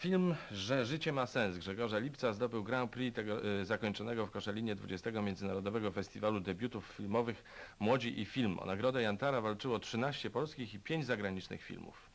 Film, że życie ma sens Grzegorza Lipca zdobył Grand Prix tego, y, zakończonego w Koszalinie 20. Międzynarodowego Festiwalu Debiutów Filmowych Młodzi i Film. O nagrodę Jantara walczyło 13 polskich i 5 zagranicznych filmów.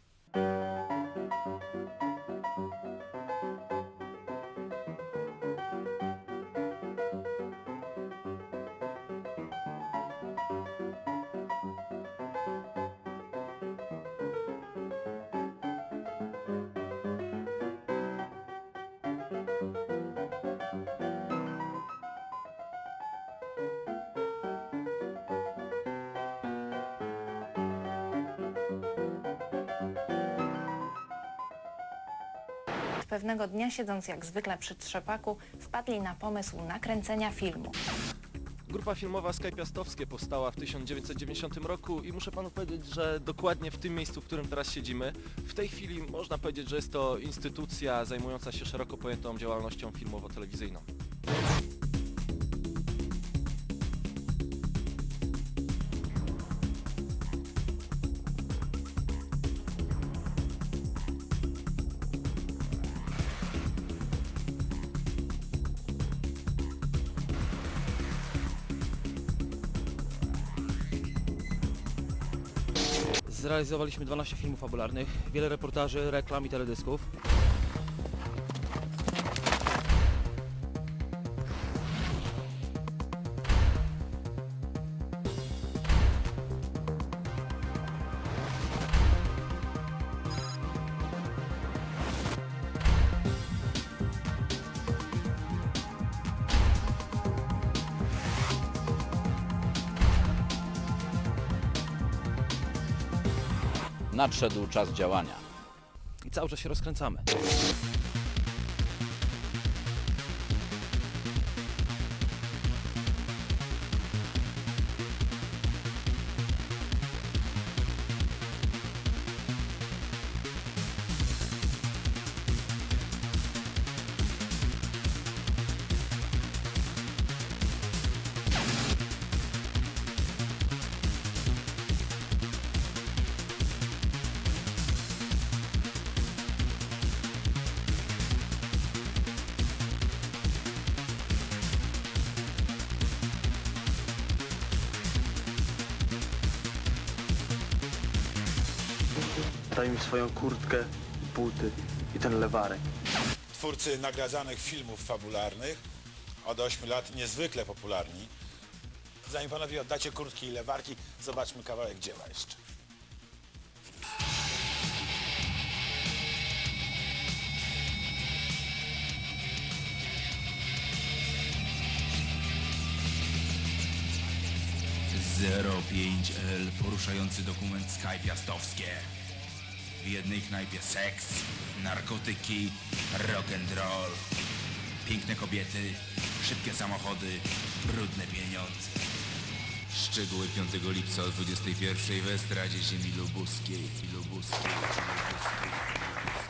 Pewnego dnia, siedząc jak zwykle przy trzepaku, wpadli na pomysł nakręcenia filmu. Grupa filmowa Sky Piastowskie powstała w 1990 roku i muszę panu powiedzieć, że dokładnie w tym miejscu, w którym teraz siedzimy, w tej chwili można powiedzieć, że jest to instytucja zajmująca się szeroko pojętą działalnością filmowo-telewizyjną. Zrealizowaliśmy 12 filmów fabularnych, wiele reportaży, reklam i teledysków. Nadszedł czas działania. I cały czas się rozkręcamy. Daj mi swoją kurtkę, buty i ten lewarek. twórcy nagradzanych filmów fabularnych od 8 lat niezwykle popularni. Zanim panowie oddacie kurtki i lewarki, zobaczmy kawałek dzieła jeszcze. Zero 05L poruszający dokument Sky Piastowskie. W jednej knajpie seks, narkotyki, rock and roll. Piękne kobiety, szybkie samochody, brudne pieniądze. Szczegóły 5 lipca o 21 w Estradzie Ziemi Lubuskiej. Lubuskiej, Lubuskiej.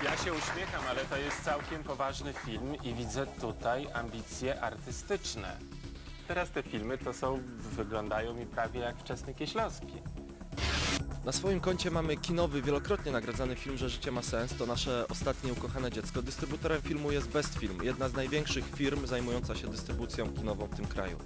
Ja się uśmiecham, ale to jest całkiem poważny film i widzę tutaj ambicje artystyczne. Teraz te filmy to są, wyglądają mi prawie jak wczesne kieślowski. Na swoim koncie mamy kinowy, wielokrotnie nagradzany film, że życie ma sens. To nasze ostatnie ukochane dziecko. Dystrybutorem filmu jest Best Film, jedna z największych firm zajmująca się dystrybucją kinową w tym kraju.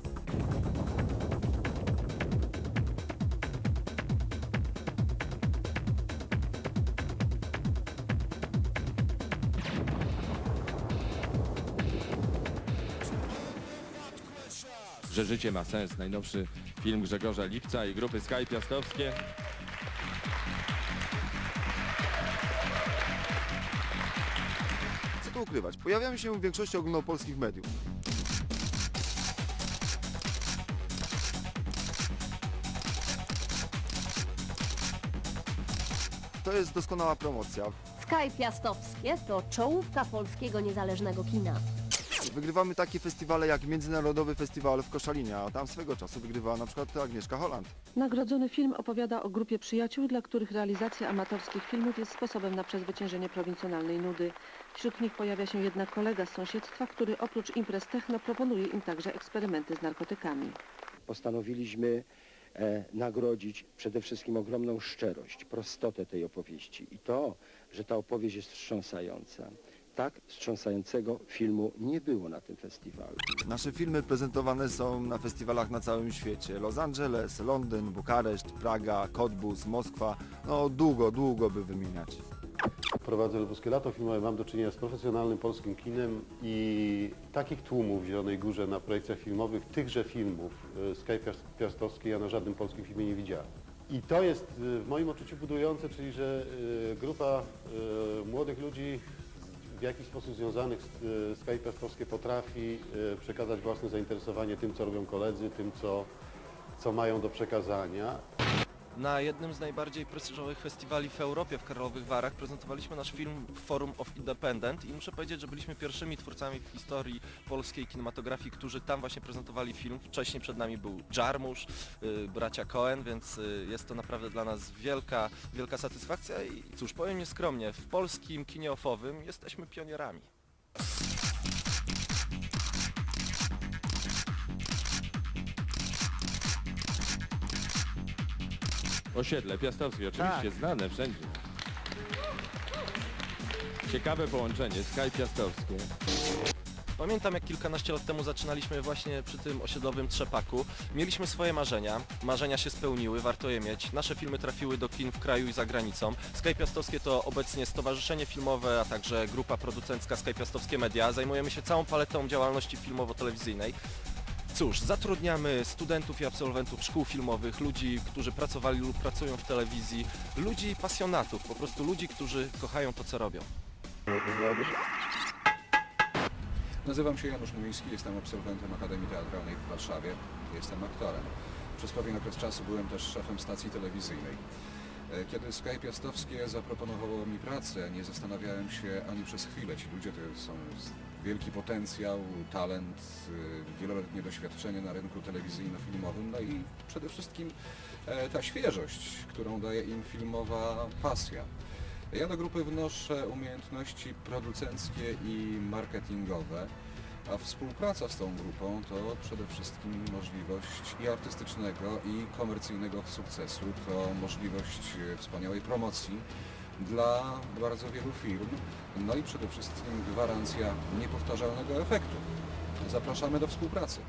Że życie ma sens najnowszy film Grzegorza Lipca i grupy Sky Piastowskie. Co ukrywać? Pojawiamy się w większości ogólnopolskich mediów. To jest doskonała promocja. Sky Piastowskie to czołówka polskiego niezależnego kina. Wygrywamy takie festiwale jak Międzynarodowy Festiwal w Koszalinie, a tam swego czasu wygrywała na przykład Agnieszka Holland. Nagrodzony film opowiada o grupie przyjaciół, dla których realizacja amatorskich filmów jest sposobem na przezwyciężenie prowincjonalnej nudy. Wśród nich pojawia się jednak kolega z sąsiedztwa, który oprócz imprez techno proponuje im także eksperymenty z narkotykami. Postanowiliśmy e, nagrodzić przede wszystkim ogromną szczerość, prostotę tej opowieści i to, że ta opowieść jest wstrząsająca, Tak wstrząsającego filmu nie było na tym festiwalu. Nasze filmy prezentowane są na festiwalach na całym świecie. Los Angeles, Londyn, Bukareszt, Praga, Cottbus, Moskwa. No długo, długo by wymieniać. Prowadzę Lwowskie Lato Filmowe, mam do czynienia z profesjonalnym polskim kinem i takich tłumów w Zielonej Górze na projekcjach filmowych, tychże filmów y, z Kaj Piast- Piastowskiej ja na żadnym polskim filmie nie widziałem. I to jest y, w moim odczuciu budujące, czyli że y, grupa młodych ludzi w jakiś sposób związanych z, z Kaj Piastowskie potrafi y, przekazać własne zainteresowanie tym, co robią koledzy, tym, co, co mają do przekazania. Na jednym z najbardziej prestiżowych festiwali w Europie, w Karlowych Warach, prezentowaliśmy nasz film Forum of Independent i muszę powiedzieć, że byliśmy pierwszymi twórcami w historii polskiej kinematografii, którzy tam właśnie prezentowali film. Wcześniej przed nami był Jarmusz, y, bracia Cohen, więc y, jest to naprawdę dla nas wielka, wielka satysfakcja i cóż, powiem nieskromnie, w polskim kinie offowym jesteśmy pionierami. Osiedle Piastowskie, oczywiście znane wszędzie. Ciekawe połączenie, Sky Piastowskie. Pamiętam jak kilkanaście lat temu zaczynaliśmy właśnie przy tym osiedlowym trzepaku. Mieliśmy swoje marzenia, marzenia się spełniły, warto je mieć. Nasze filmy trafiły do kin w kraju i za granicą. Sky Piastowskie to obecnie Stowarzyszenie Filmowe, a także grupa producencka Sky Piastowskie Media. Zajmujemy się całą paletą działalności filmowo-telewizyjnej. Cóż, zatrudniamy studentów i absolwentów szkół filmowych, ludzi, którzy pracowali lub pracują w telewizji, ludzi pasjonatów, po prostu ludzi, którzy kochają to, co robią. Nazywam się Janusz Mumiński, jestem absolwentem Akademii Teatralnej w Warszawie. Jestem aktorem. Przez pewien okres czasu byłem też szefem stacji telewizyjnej. E, Kiedy Sky Piastowskie zaproponowało mi pracę, nie zastanawiałem się ani przez chwilę. Ci ludzie to są wielki potencjał, talent, y, wieloletnie doświadczenie na rynku telewizyjno-filmowym, no i przede wszystkim e, ta świeżość, którą daje im filmowa pasja. Ja do grupy wnoszę umiejętności producenckie i marketingowe, a współpraca z tą grupą to przede wszystkim możliwość i artystycznego, i komercyjnego sukcesu, to możliwość e, wspaniałej promocji dla bardzo wielu firm, no i przede wszystkim gwarancja niepowtarzalnego efektu. Zapraszamy do współpracy.